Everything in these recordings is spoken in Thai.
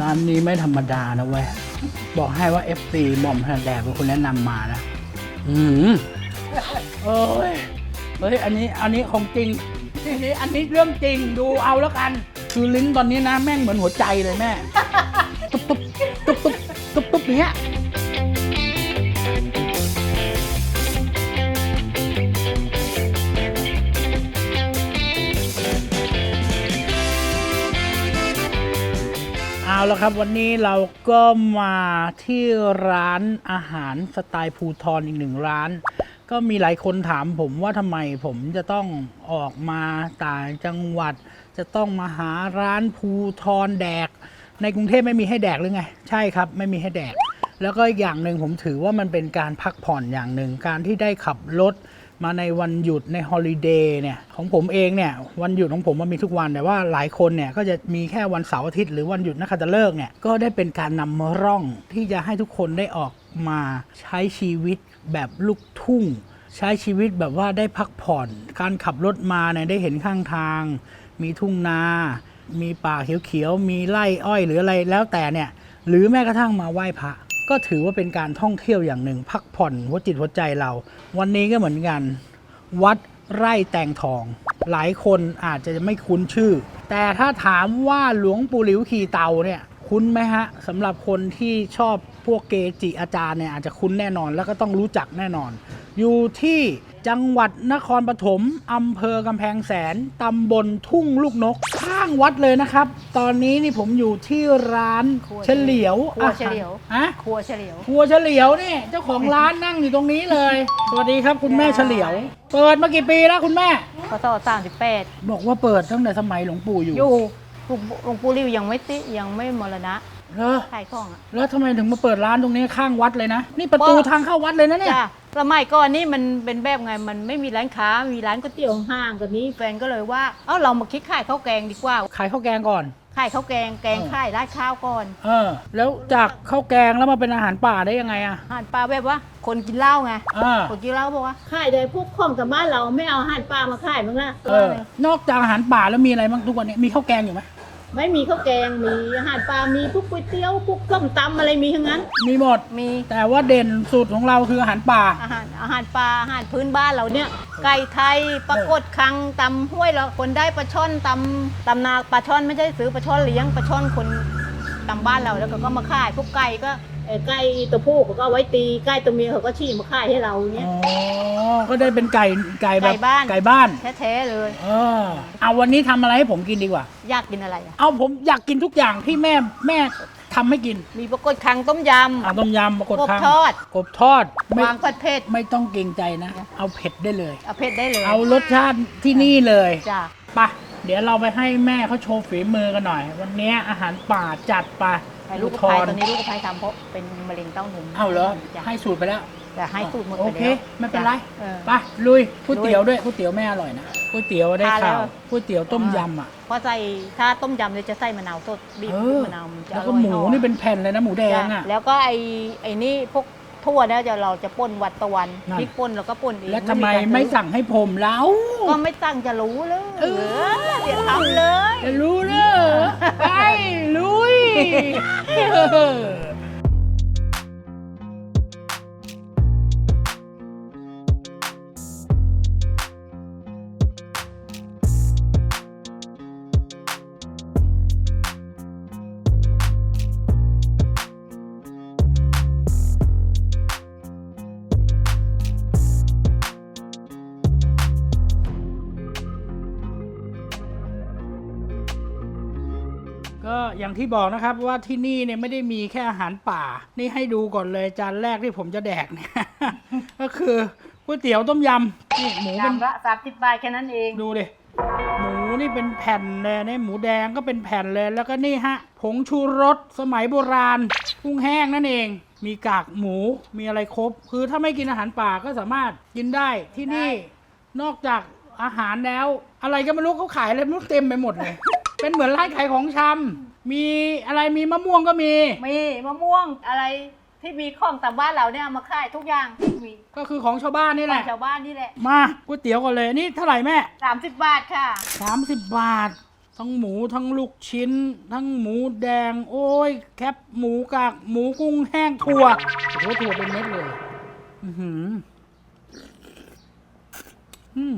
ร้านนี้ไม่ธรรมดานะเว้ย บอกให้ว่า FC หม่อมถนัดแดกเป็นคนแนะนำมานะ อืมเอ้ยเฮ้ย อันนี้ อันนี้ของจริงอันนี้อันนี้เรื่องจริง ดูเอาแล้วกัน คือลิ้นตอนนี้นะ แม่งเหมือนหัวใจเลยแม่ ตุ๊บตุ๊บตุ๊บตุ๊บตุ๊บตุ๊บอย่างเนี้ย เอาละครับวันนี้เราก็มาที่ร้านอาหารสไตล์ภูทรอีกหนึ่งร้าน ก็มีหลายคนถามผมว่าทำไมผมจะต้องออกมาต่างจังหวัด จะต้องมาหาร้านภูทรแดก ในกรุงเทพไม่มีให้แดกหรือไง ใช่ครับไม่มีให้แดก แล้วก็อีกอย่างหนึ่งผมถือว่ามันเป็นการพักผ่อนอย่างหนึ่งการที่ได้ขับรถ มาในวันหยุดในฮอลิเดย์เนี่ยของผมเองเนี่ยวันหยุดของผมมันมีทุกวันแต่ว่าหลายคนเนี่ยก็จะมีแค่วันเสาร์อาทิตย์หรือวันหยุดนักขัตฤกษ์เนี่ยก็ได้เป็นการนำร่องที่จะให้ทุกคนได้ออกมาใช้ชีวิตแบบลูกทุ่ง ใช้ชีวิตแบบว่าได้พักผ่อน การขับรถมาเนี่ยได้เห็นข้างทาง มีทุ่งนา มีป่าเขียวๆมีไร่อ้อยหรืออะไรแล้วแต่เนี่ยหรือแม้กระทั่งมาไหว้พระ ก็ถือว่าเป็นการท่องเที่ยวอย่างหนึ่ง พักผ่อนหัวจิตหัวใจเรา วันนี้ก็เหมือนกัน วัดไร่แตงทอง หลายคนอาจจะไม่คุ้นชื่อ แต่ถ้าถามว่าหลวงปู่หลิวขี่เตาเนี่ยคุ้นไหมฮะสำหรับคนที่ชอบพวกเกจิอาจารย์เนี่ยอาจจะคุ้นแน่นอน แล้วก็ต้องรู้จักแน่นอน อยู่ที่ จังหวัดนครปฐมอำเภอกำแพงแสนตำบลทุ่งลูกนก ข้างวัดเลยนะครับ ตอนนี้นี่ผมอยู่ที่ร้านครัวเฉลียวครัวเฉลียวฮะครัวเฉลียว ครัวเฉลียวนี่เจ้าของร้านนั่งอยู่ตรงนี้เลย สวัสดีครับคุณแม่เฉลียว เปิดมากี่ปีแล้วคุณแม่ พศสามสิบแปดบอกว่าเปิดตั้งแต่สมัยหลวงปู่อยู่ อยู่หลวงปู่หลวงปู่ริวยังไม่ติยังไม่มรณะ เหรอขายของอะแล้วทำไมถึงมาเปิดร้านตรงนี้ข้างวัดเลยนะ นี่ประตูเพราะทางเข้าวัดเลยนะเนี่ยจ้ะสมัยก่อนนี่มันเป็นแบบไงมันไม่มีร้านค้ามีร้านก๋วยเตี๋ยวห้างกับนี้แฟนก็เลยว่าเอ้าเรามาคิดขายข้าวแกงดีกว่าขายข้าวแกงก่อน ขายข้าวแกงแกงเออขายราดข้าวก่อนเออ แล้วจากข้าวแกงแล้วมาเป็นอาหารป่าได้ยังไงอะอาหารปลาแบบว่า คนกินเหล้าไงอ่าคนกินเหล้าบอกว่าขายได้พวกของแต่บ้านเราไม่เอาอาหารปลามาขายมั้งนะเออนอกจากอาหารป่าแล้วมีอะไรบ้างทุกวันนี้มีข้าวแกงอยู่ไหม ไม่มีข้าวแกงมีอาหารปลา มีพวกก๋วยเตี๋ยวพวกส้มตำอะไรมีทั้งนั้น มีหมด มี แต่ว่าเด่นสุดของเราคืออาหารป่า อาหารอาหารปลาอาหารพื้นบ้านเราเนี่ย ไก่ไทยปลากดคังตำห้วยเราคนได้ปลาช่อนตำตำนาปลาช่อนไม่ใช่ซื้อปลาช่อนเลี้ยงปลาช่อนคนตำบ้านเราแล้วก็ก็มาขายพวกไก่ก็ เอ่อไก่ตัวผู้เขาก็เอาไว้ตีไก่ตัวเมียเขาก็ฉี่มาขายให้เราเนี่ย อ๋อ ก็ได้เป็นไก่ไก่แบบไก่บ้าน ไก่บ้าน แท้ๆเลย เออ เอาวันนี้ทำอะไรให้ผมกินดีกว่า อยากกินอะไรอะเอาผมอยากกินทุกอย่างที่แม่แม่ทำให้กินมีปลากดคังต้มย อ่าต้มยำปรากฏำกบคางทอดกบทอดไม่วางผัดเผ็ดไม่ต้องเกรงใจนะ เอาเผ็ดได้เลย เอาเผ็ดได้เลยเอารสชาติที่นี่เลยจ้ะไปะเดี๋ยวเราไปให้แม่เขาโชว์ฝีมือกันหน่อย วันนี้อาหารป่าจัดไป แต่ลูกกระทพายอนตอนนี้ลูกกระพายทำเพราะเป็นมะเร็งเต้านมเอาเหรอ จ้ะให้สูตรไปแล้ว แต่ให้สูตรหมดไปโอแล้วเค ไม่เป็นไรเออ ไปลุยก๋วยเตี๋ยวด้วยก๋วยเตี๋ยวแม่อร่อยนะก๋วยเตี๋ยวได้ทานแล้ข่าวว ก๋วยเตี๋ยวต้มยำอะ เพราะใส่ถ้าต้มยำเนี่ยจะใส่มะนาวสดบีบเออ มะนาวมันจะแล้อวร่ก็อยหมูอนี่เป็นแผ่นเลยนะหมูแดงอะจ้แล้วก็ไอ้ไอ้นี่พวก ทั่วเนี่ยจะเราจะป่นวัดตะวันนั่น พริกป่นแล้วก็ป่นเองแล้วทำไมการซื้อไม่สั่งให้ผมแล้วก็ไม่ตั้งจะรู้เลยเออ เดี๋ยวทำเลย จะรู้เนอะไปลุย อย่างที่บอกนะครับว่าที่นี่เนี่ยไม่ได้มีแค่อาหารป่า นี่ให้ดูก่อนเลยจานแรกที่ผมจะแดกเนี่ย ก็คือก๋วยเตี๋ยวต้มยำนี่หมูเป็น จำละสามสิบบาทแค่นั้นเอง ดูดิ หมูนี่เป็นแผ่นเลยเนี่ยหมูแดงก็เป็นแผ่นเลย แล้วก็นี่ฮะ ผงชูรสสมัยโบราณกุ้งแห้งนั่นเอง มีกากหมู มีอะไรครบ คือถ้าไม่กินอาหารป่าก็สามารถกินได้ที่นี่ นอกจากอาหารแล้ว อะไรก็ไม่รู้เขาขายอะไรไม่รู้เต็มไปหมดเลย เป็นเหมือนร้านขายของชำ มีอะไรมีมะม่วงก็มี มีมะม่วงอะไรที่มีของตามบ้านเราเนี่ยเอามาขายทุกอย่างมีก็คือของชาวบ้านนี่ขแหองละชาวบ้านนี่แหละมาก๋วยเตี๋ยวก่อนเลยนี่เท่าไหร่แม่ สามสิบบาทค่ะ 30 บาท ทั้งหมูทั้งลูกชิ้น ทั้งหมูแดง โอ้ย แคบหมูกากหมูกุ้งแห้งถั่วโอ้โหถั่วเป็นเม็ดเลย อือหืออืม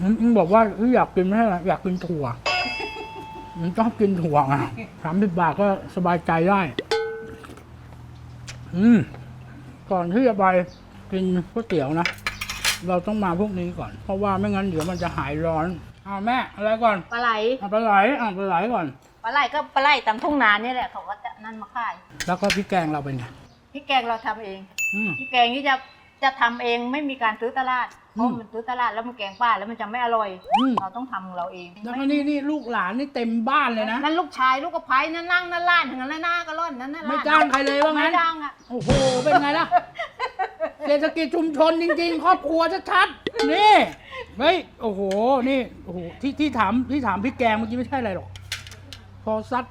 อืมอืมบอกว่าเอ้ยอยากกินไม่ใช่เหรออยากกินถั่ว มันชอบกินถั่วอะสามสิบบาทก็สบายใจได้ อืม ก่อนที่จะไปกินก๋วยเตี๋ยวนะ เราต้องมาพวกนี้ก่อน เพราะว่าไม่งั้นเดี๋ยวมันจะหายร้อนเอาแม่ อะไรก่อน ปลาไหล เอาปลาไหลเอาปลาไหลก่อน ปลาไหลก็ปลาไหลตามทุ่งนาเนี่ยแหละเขาก็จะนั่นมาขาย แล้วก็พริกแกงเราเป็นไง พริกแกงเราทำเอง อืม พริกแกงนี่จะจะทำเองไม่มีการซื้อตลาด เพอืราะมมันซื้อตลาดแล้วมันแกงป้าแล้วมันจะไม่อร่อย อืม เราต้องทำของเราเองแล้วก็นี่นี่ลูกหลานนี่เต็มบ้านเลยนะ นั่นลูกชายลูกกระไพนั่นนั่งนั่นล้านถึงนั้นหน้าก็ร่อนนั่นนั่นไม่จ้างใครเลยว่างั้ไม่นจ้างอะ โอ้โห เป็นไงล่ะ เศรษฐกิจชุมชนจริงๆ ครอบครัวชัดๆ นี่เฮ้ยโอ้โห นี่ โอ้โห ที่ที่ถามที่ถามพริกแกงเมื่อกี้ไม่ใช่อะไรหรอก พอซัด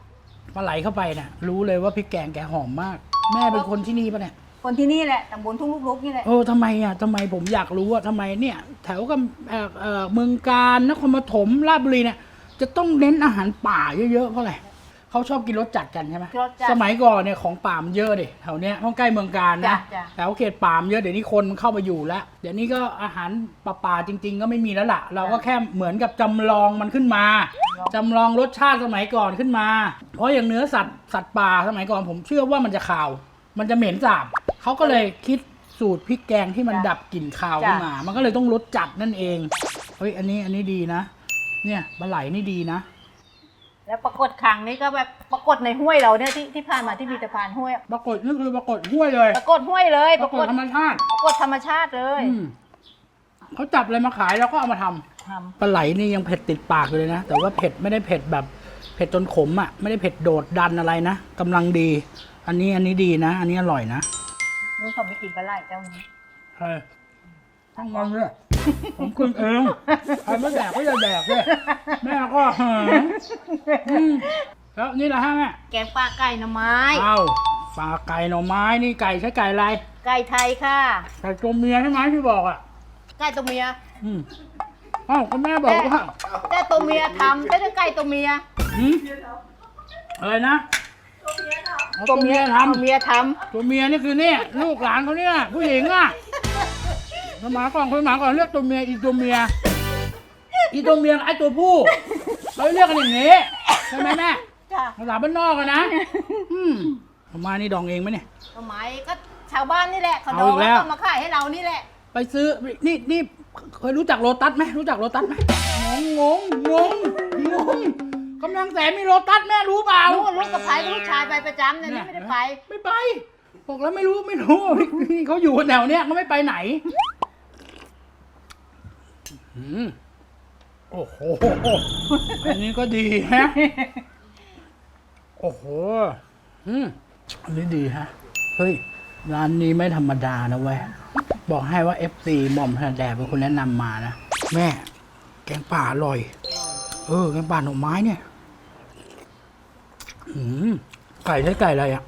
ปลาไหลเข้าไปน่ะ รู้เลยว่าพริกแกงแกหอมมาก แม่เป็นคนที่นี่ปะเนี่ย คนที่นี่แหละตำบลทุ่งลูกลุกนี่แหละเออทำไมอะทำไมผมอยากรู้ว่าทำไมเนี่ย แถวกับเอ่อเอ่อเมืองการนครปฐมราชบุรีเนี่ยจะต้องเน้นอาหารป่าเยอะๆเพราะอะไรเขาชอบกินรสจัดกันใช่ไหมรสจัดสมัยก่อนเนี่ยของป่ามันเยอะดิแถวเนี้ยห้องใกล้เมืองการนะจ้ะจ้ะ แถวเขตป่ามเยอะเดี๋ยวนี้คนมันเข้ามาอยู่แล้วเดี๋ยวนี้ก็อาหารป่าๆจริง ๆ ก็ไม่มีแล้วล่ะ เราก็แค่เหมือนกับจำลองมันขึ้นมา จำลองรสชาติสมัยก่อนขึ้นมา เพราะอย่างเนื้อสัตว์สัตว์ป่าสมัยก่อนผมเชื่อว่ามันจะขาว มันจะเหม็นสาบ เขาก็เลยคิดสูตรพริกแกงที่มันดับกลิ่นคาวขึ้นมา มันก็เลยต้องรสจัดนั่นเอง เฮ้ย อันนี้อันนี้ดีนะ เนี่ยปลาไหลนี่ดีนะ แล้วปรากฏครั้งนี้ก็แบบปรากฏในห้วยเราเนี่ยที่ที่ผ่านมาที่มีตะพานห้วยอะปรากฏนี่คือปรากฏห้วยเลย ปรากฏห้วยเลยปรากฏธรรมชาติปรากฏธรรมชาติเลยอืมเขาจับอะไรมาขายแล้วก็เอามาทำทปลาไหลนี่ยังเผ็ดติดปากอยู่เลยนะ แต่ว่าเผ็ดไม่ได้เผ็ดแบบ เผ็ดจนขมอะ ไม่ได้เผ็ดโดดดันอะไรนะกำลังดี อันนี้อันนี้ดีนะ อันนี้อร่อยนะำ นู้นเขาไม่กินปลาไหลเจ้านี้ใช่ทั้งวันเลยผมกินเองใครไม่แดกก็อย่าแดกเลยแม่ก็หาอืมแล้วนี่แหละฮะแม่แกงปลาไก่หน่อไม้ เอาปลาไก่หน่อไม้นี่ไก่ใช้ไก่อะไรไก่ไทยค่ะ ไก่ตัวเมียใช่ไหมที่บอกอะ ไก่ตัวเมีย อืมอ้าวก็แม่บอกว่าแต่ตัวเมียทำแต่ถ้าไก่ตัวเมียหืมอะไรนะเอา ตัวเมียทตัวเมียทำตัวเมียนี่คือเนี่ยลูกหลานเขาเนี่ยผู้หญิงอะสมาก่อนคนหมาก่อนเรียกตัวเมียอีตัวเมีย อีตัวเมียกับไอตัวผู้เขาเรียกกันอย่างนี้ใช่ไหมแม่ำจ้ะภาษาบ้านนอกอะนะอืมเอามานี่ดองเองไหมเนี่ยหน่อไม้ก็ชาวบ้านนี่แหละเขาเอาดออีงกแล้แล้วว ก็มาขายให้เรานี่แหละ ไปซื้อนี่นี่เคยรู้จักโลตัสไหมรู้จักโลตัสไหมงงงงงงง กำลังแสนมีโลตัสแม่รู้เปล่าลูกลูกกับไผ่ลูกชายไปประจำแต่นี่ไม่ได้ไป ไม่ไปบอกแล้วไม่รู้ไม่รู้นี่เขาอยู่แถวเนี้ยเขาไม่ไปไหนอืมโอ้โหอันนี้ก็ดีฮะโอ้โหอืมอันนี้ดีฮะเฮ้ยร้านนี้ไม่ธรรมดานะเว้ยบอกให้ว่า FC หม่อมถนัดแดดเป็นคนแนะนำมานะ แม่ แกงป่าอร่อย เออ แกงป่าหน่อไม้เนี่ย อืมไก่ใช้ไก่อะไรอะ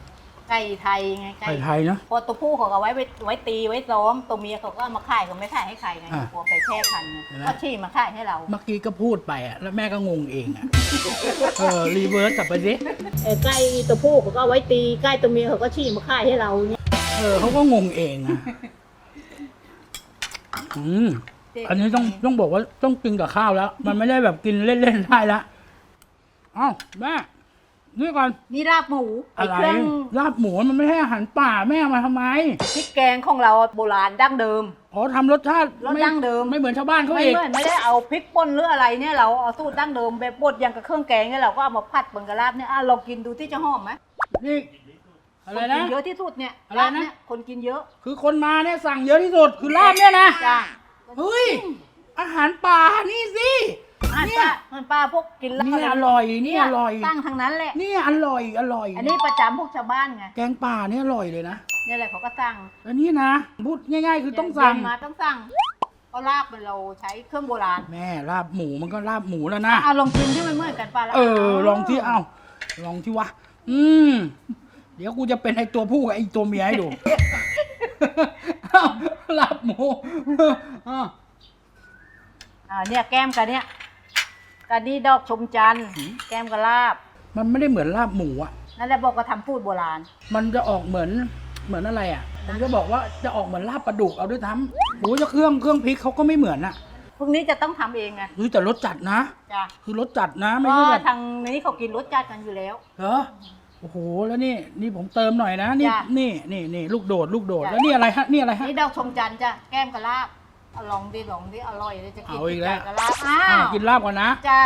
ไก่ไทยไงไก่ไก่ไทยเนาะพอตัวผู้เขาก็ไว้ไว้ไว้ตีไว้ซ้อมตัวเมียเขาก็เอามาขายเขาไม่ขายให้ใครไงอะกลัวไปแพร่พันธุ์ไงเห็นไหม ก็ชี้มาขายให้เรา เมื่อกี้ก็พูดไปอะ แล้วแม่ก็งงเองอะ เออ รีเวิร์สกลับไปสิเออไก่ตัวผู้เขาก็เอาไว้ตีไก่ตัวเมียเขาก็ชี้มาขายให้เราเนี่ยเออเขาก็งงเองอะ อืม อันนี้ต้องต้องบอกว่าต้องกินกับข้าวแล้ว มันไม่ได้แบบกินเล่นๆได้ละเอ้าแม่ นี่ก่อนนี่ลาบหมูไอ้อะไรเครื่องลาบหมูมันไม่ใช่อาหารป่าแม่เอามาทำไมพริกแกงของเราโบราณดั้งเดิม อ๋อทำรสชาติรสไม่ดั้งเดิม ไม่เหมือนชาวบ้านเขาไม่เองเหมือนไม่ได้เอาพริกป่นหรืออะไรเนี่ยเราเอาสูตรดั้งเดิมแบบบดอย่างกับเครื่องแกงเนี่ยเราก็เอามาผัดบนกระลาบเนี่ยอะลองกินดูที่จะหอมไหมนี่อะไรคนนะ กินเยอะที่สุดเนี่ยอะไรนะ ลาบเนี่ยคนกินเยอะคือคนมาเนี่ยสั่งเยอะที่สุดคือลาบเนี่ยนะจ้าเฮ้ยอาหารป่านี่สิ อาหารเนี่ป้ายอาหารป้าพวกกินแล้วนี่อร่อยนี่อร่อยตั้งทางนั้นแหละนี่อร่อยอร่อย อันนี้ประจำพวกชาวบ้านไงแกงป่านี่อร่อยเลยนะเนี่ยแหละเขาก็สั่งอันนี้นะพูดง่าย ๆ คือต้องสั่งเย็นมาต้องสั่งเพราะลาบเราใช้เครื่องโบราณแม่ลาบหมูมันก็ลาบหมูแล้วนะอะลองชิมที่มันเหมือนกันป้าแล้วเออลองที่เอ้าลองที่วะอืมเดี๋ยวกูจะเป็นไอตัวผู้กับไอตัวเมียให้ดูเอ้าลาบหมูอะอ่าเนี่ยแก้มกันเนี่ย กกะนี่ดอกชมจันทร์หืมแกมกะลาบ มันไม่ได้เหมือนลาบหมูอะ นั่นแหละบอกก็ทำพูดโบราณ มันจะออกเหมือนเหมือนอะไรอะ ผมจะบอกว่าจะออกเหมือนลาบปลาดุกเอาด้วยซ้ำโอ้ยจะเครื่องเครื่องพริกเขาก็ไม่เหมือนอะพรุ่งนี้จะต้องทำเองไงเฮ้ยแต่รสจัดนะ จ้ะคือรสจัดนะไม่ก็ใช่แบบทางนี้เขากินรสจัดกันอยู่แล้ว เหรอโอ้โหแล้วนี่นี่ผมเติมหน่อยนะนี่จ้ะนี่นี่นี่ลูกโดดลูกโดดจ้ะ แล้วนี่อะไรฮะนี่อะไรฮะนี่ดอกชมจันทร์จ้ะแก้มกะลาบ เอาลองดิลองดิอร่อยเลยจะกินเอาอีกแล้วกะลาบอ้าอะวกินลาบก่อนนะ จ้า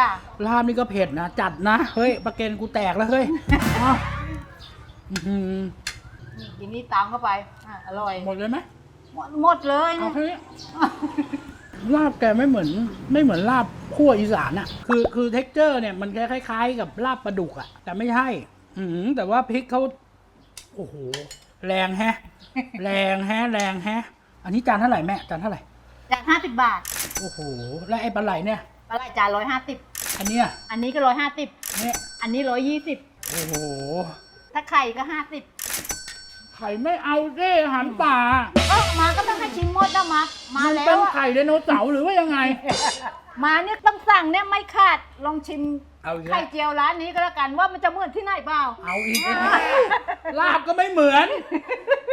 ลาบนี่ก็เผ็ดนะ จัดนะ เฮ้ยปลาเกนกูแตกแล้วเฮ้ยอ้าวอื้อหือนี่กินนี่ตามเข้าไปอะอร่อยหมดเลยไหมหมดหมดเลยเอาแค่นี้ลาบแกไม่เหมือน ไม่เหมือนลาบขั้วอีสานอะคือคือเท็กเจอร์เนี่ยมันคล้ายๆ กับลาบปลาดุกอะแต่ไม่ใช่ อืมแต่ว่าพริกเขาโอ้โหแรงแฮะ แรงแฮะ แรงแฮะ อันนี้จานเท่าไหร่แม่จานเท่าไหร่ จากห้าสิบบาทโอ้โห แล้วไอ้ปลาไหลเนี่ย ปลาไหลจานร้อยห้าสิบอันเนี้ยอันนี้ก็ร้อยห้าสิบเนี่ยอันนี้ร้อยยี่สิบโอ้โห ถ้าไข่ก็ห้าสิบไข่ไม่เอาเด้อาหารป่าเออมาก็ต้องให้ชิมหมดนะมามาแล้เป็วนอะไข่ไดโนเสาร์หรือว่ายังไง มาเนี่ยต้องสั่งเนี่ยไม่ขาดลองชิมเอาอีกไข่แล้วเจียวร้านนี้ก็แล้วกันว่ามันจะเหมือนที่ไหนเปล่า เอาอีกแล้วลาบก็ไม่เหมือน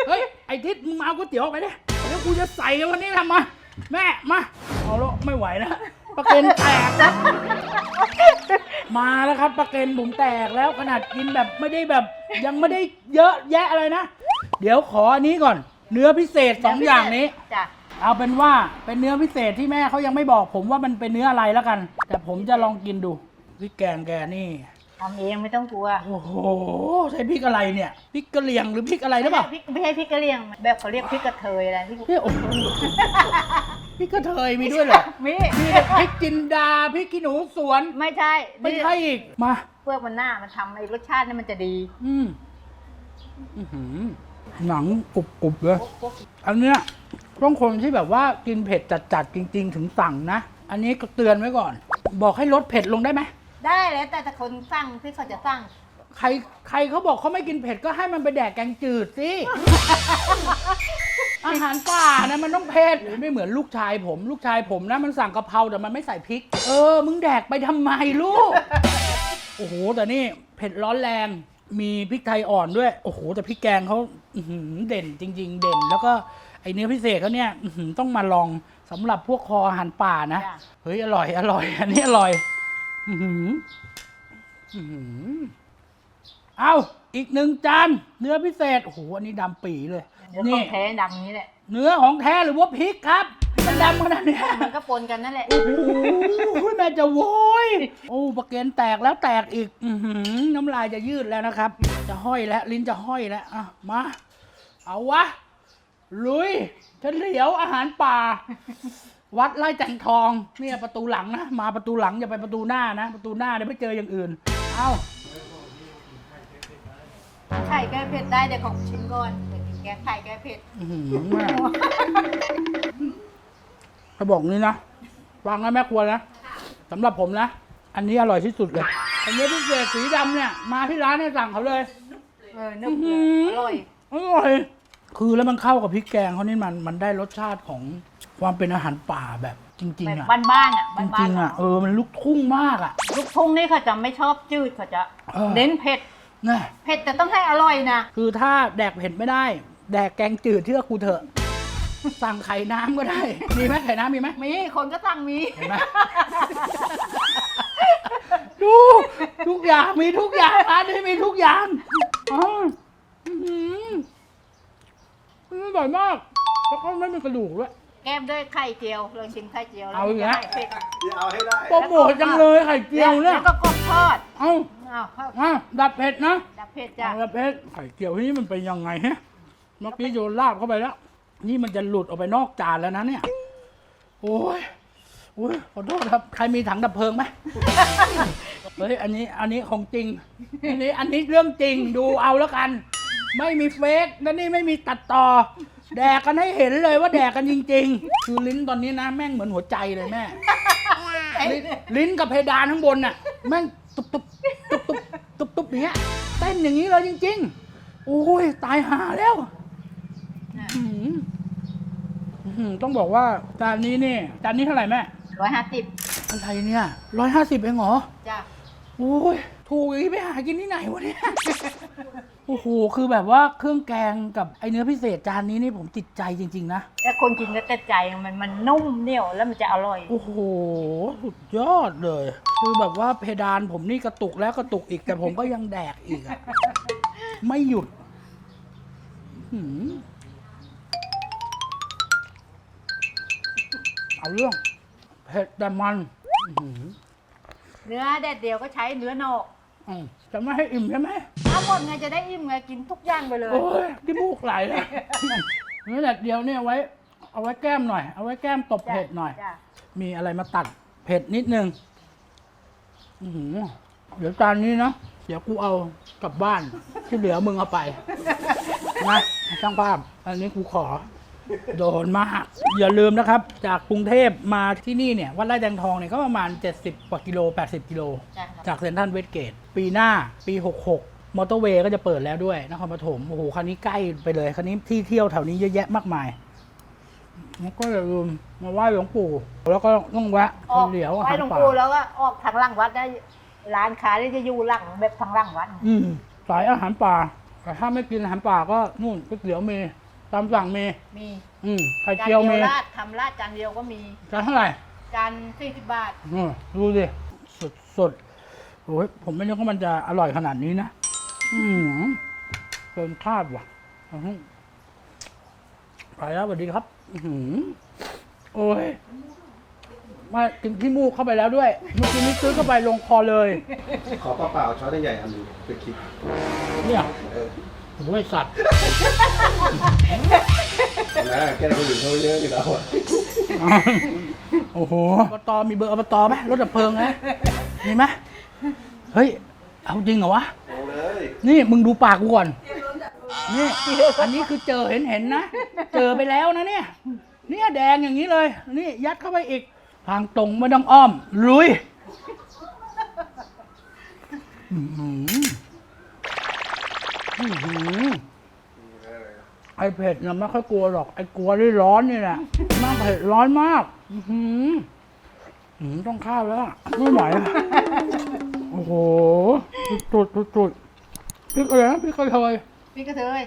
เฮ้ย ไอ้ทิศมึงมาเอาก๋วยเตี๋ยวไปดิเดี๋ยวกูจะใส่วันนี้ทำมา แม่มาเอาแล้วไม่ไหวแล้วปลาเกนแตกครับมาแล้วครับปลาเกนผมแตกแล้วขนาดกินแบบไม่ได้แบบยังไม่ได้เยอะแยะอะไรนะ เดี๋ยวขออันนี้ก่อน เนื้อพิเศษสองอย่างนี้ จ้ะ เอาเป็นว่าเป็นเนื้อพิเศษที่แม่เขายังไม่บอกผมว่ามันเป็นเนื้ออะไรแล้วกัน แต่ผมจะลองกินดูพริกแกงแกนี่ ทำเองไม่ต้องกลัวโอ้โหใช้พริกอะไรเนี่ยพริกกะเหรี่ยงหรือพริกอะไรหรือเปล่าพริกไม่ใช่พริกกะเหรี่ยง แบบเขาเรียกพริกกระเทยอะไรพริกเนี่ยโอ้โหพริกกระเทยมีด้วยเหรอมีมีแต่พริกจินดาพริกขี้หนูสวนไม่ใช่ไม่ใช่อีกมาเปลือกมันหน้ามันทำไอ้รสชาตินี่มันจะดี อืมอื้อหือหนังกรุบกรุบๆเลยอันเนี้ยต้องคนที่แบบว่ากินเผ็ดจัดๆจริง ๆ ถึงสั่งนะ อันนี้ก็เตือนไว้ก่อน บอกให้ลดเผ็ดลงได้ไหม ได้แล้วแต่แต่คนสั่งที่เขาจะสั่งใครใครเขาบอกเขาไม่กินเผ็ดก็ให้มันไปแดกแกงจืดสิ อาหารป่านะมันต้องเผ็ดไม่เหมือนลูกชายผมลูกชายผมนะมันสั่งกะเพราแต่มันไม่ใส่พริก เออ มึงแดกไปทำไมลูก โอ้โห แต่นี่เผ็ดร้อนแรง มีพริกไทยอ่อนด้วย โอ้โห แต่พริกแกงเขาอื้อหือเด่นจริง ๆ เด่น แล้วก็ไอเนื้อพิเศษเขาเนี่ยอื้อหือต้องมาลองสำหรับพวกคออาหารป่านะจ้ะเฮ้ย อร่อย อร่อย อันนี้อร่อย อื้อหืออื้อหือเอาอีกหนึ่งจานเนื้อพิเศษโอ้โหอันนี้ดำปีเลยเดี๋ยวขนี่องแท้ดำนี้แหละ เนื้อของแท้หรือว่าพริกครับมันดำขนาดเนี้ยมันก็ปนกันนั่นแหละ โอ้โหแม่จะโวยโอ้ปลาเกนแตกแล้วแตกอีก อือหือน้ำลายจะยืดแล้วนะครับ จะห้อยแล้ว ลิ้นจะห้อยแล้วอะมา เอาวะ ลุยเฉลียวอาหารป่า วัดไร่จันทองเนี่ยประตูหลังนะมาประตูหลังอย่าไปประตูหน้านะ ประตูหน้าเดี๋ยวไปเจออย่างอื่น เอาไข่แก้เผ็ดได้เดี๋ยวของชิมก่อนเดี๋ยวกินแกงไข่แก้เผ็ดอื้อหือแม่เขาบอกนี้นะฟังนะแม่ครัวนะสำหรับผมนะ อันนี้อร่อยที่สุดเลยอันนี้พิเศษสีดำเนี่ย มาที่ร้านเนี่ยสั่งเขาเลย เออนุ่มเลยอร่อย อร่อย คือแล้วมันเข้ากับพริกแกงเขานี่มันมันได้รสชาติของ ความเป็นอาหารป่าแบบจริงแบๆบอะบ้านๆอะจบ้ารินงๆอะเออมันลุกทุ่งมากอะๆลูกทุ่งนี่เขาจะไม่ชอบจืดเขาจะเออ เน้นเผ็ดนะเผ็ดแต่ต้องให้อร่อยนะคือถ้าแดกเผ็ดไม่ได้ แดกแกงจืดเชื่อกูเถอะ สั่งไข่น้ำก็ได้ มีไหมไข่น้ำมีไหมมีคนก็สั่งมีเห็นไหม ดูทุกอย่างมีทุกอย่างร้านนี้มีทุกอย่างอ๋ออื้อหือมันอร่อยมากแล้วก็ไม่มีกระดูกด้วย แก้มด้วยไข่เจียวลองชิมไข่เจียวแล้วเอาอีกแล้วจะให้เผ็ดที่เอาให้ได้โปรโมทจังเลยไข่เจียวเนี่ย แล้วก็กบทอดเอาอ้าวข้าวอะดับเผ็ดนะดับเผ็ดจ้ะดับเผ็ดไข่เจียวที่นี่มันเป็นยังไงฮะเมื่อกี้โยนลาบเข้าไปแล้ว นี่มันจะหลุดออกไปนอกจานแล้วนะเนี่ย โอ้ยโอ้ยขอโทษครับ ใครมีถังดับเพลิงไหม เฮ้ย อันนี้ อันนี้ของจริง อันนี้ อันนี้เรื่องจริง ดูเอาแล้วกัน ไม่มีเฟกและนี่ไม่มีตัดต่อ แดกกันให้เห็นเลยว่าแดกกันจริง ๆ คือลิ้นตอนนี้นะ แม่งเหมือนหัวใจเลยแม่ ลิ้นลิ้นกับเพดานข้างบนน่ะ แม่งตุบตุบตุบตุบตุบตุบอย่างเงี้ยเต้นอย่างนี้เลยจริง ๆ โอ้ยตายห่าแล้วอื้อหืออื้อหือต้องบอกว่าจานนี้นี่จานนี้เท่าไหร่แม่ ร้อยห้าสิบรอะไรเนี่ยร้อยห้าสิบเองเหรอ จ้ะ โอ้ย ถูกอย่างนี้ไปหากินที่ไหนวะเนี่ย โอ้โหคือแบบว่าเครื่องแกงกับไอเนื้อพิเศษจานนี้นี่ผมติดใจจริง ๆ นะ แล้วคนกินก็ติดใจมันมันนุ่มเหนียวแล้วมันจะอร่อย โอ้โห สุดยอดเลย คือแบบว่าเพดานผมนี่กระตุกแล้วกระตุกอีกแต่ผมก็ยังแดกอีกอะไม่หยุดหืมเอาเรื่องเผ็ดแต่มันอื้อหือเนื้อแดดเดียวก็ใช้เนื้อนอก อืมจะไม่ให้อิ่มใช่ไหมถ้าหมดไงจะได้อิ่มไงกินทุกอย่างไปเลย โอ้ยที่มูกไหลเลยเนื้อแดดเดียวเนี่ยเอาไว้ เอาไว้แก้มหน่อย เอาไว้แก้มตบเผ็ดหน่อย จ้ะมีอะไรมาตัดเผ็ดนิดนึงอื้อหือเดี๋ยวจานนี้นะ เดี๋ยวกูเอากลับบ้าน ที่เหลือมึงเอาไปนะช่างภาพ อันนี้กูขอ โดนมาก อย่าลืมนะครับ จากกรุงเทพมาที่นี่เนี่ย วัดไร่แตงทองเนี่ยก็ประมาณ 70 กว่ากิโล 80 กิโลจ้ะครับจากเซนทรัลเวสเกต ปีหน้าปี 66 มอเตอร์เวย์ก็จะเปิดแล้วด้วยนครปฐมโอ้โหคันนี้ใกล้ไปเลย คันนี้ที่เที่ยวแถวนี้เยอะแยะมากมายแล้วก็อย่าลืมมาไหว้หลวงปู่ แล้วก็ต้องแวะออกเหลียวอาไปหารหลวงป่าปู่แล้วก็ออกทางหลังวัดได้ร้านค้าที่จะอยู่หลังแบบทางหลังวัด อืมสายอาหารป่าแต่ถ้าไม่กินอาหารป่าก็นู่นก๋วยเตี๋ยวมี ตามสั่งมีมีอืมไข่จานเจียวเดีมียวราดทำราดจานเดียวก็มี จานเท่าไหร่จานสี่สิบบาท อืมดูดิสุดสุดโอ้ยผมไม่นึกว่ามันจะอร่อยขนาดนี้นะอืมเกินคาดว่ะอื้อหือไปแล้วสวัสดีครับ อือหือโอ้ยมากินที่มูกเข้าไปแล้วด้วยเมื่อกี้นี้ซื้อเข้าไปลงคอเลย ขอเปล่าๆช้อนใหญ่ๆอันหนึงไปคิดเนี่ย เออ โอ้ยสัตว์นะแกคนอื่นเขาเยอะอยู่แล้วอะโอ้โหอบตมีเบอร์อบตไหมรถดับเพลิงไหมมีไหมเฮ้ย เอาจริงเหรอวะ เอาเลยนี่มึงดูปากกูก่อน นี่อันนี้คือเจอเห็นเห็นๆนะ เจอไปแล้วนะเนี่ย เนี่ยแดงอย่างนี้เลย นี่ยัดเข้าไปอีก ทางตรงไม่ต้องอ้อม ลุยอื้อหือ อื้อหือไอเผ็ดนะไม่ค่อยกลัวหรอก ไอกลัวที่ร้อนนี่แหละมากเผ็ดร้อนมาก อื้อหืออื้อหือต้องข้าวแล้วอะไม่ไหวอะโอ้โหจุดจุดจุดพริกอะไรนะพริกกระเทยพี่กระเทย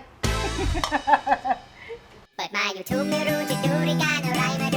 เปิดมา YouTube ไม่รู้จะดูรายการอะไรมาดู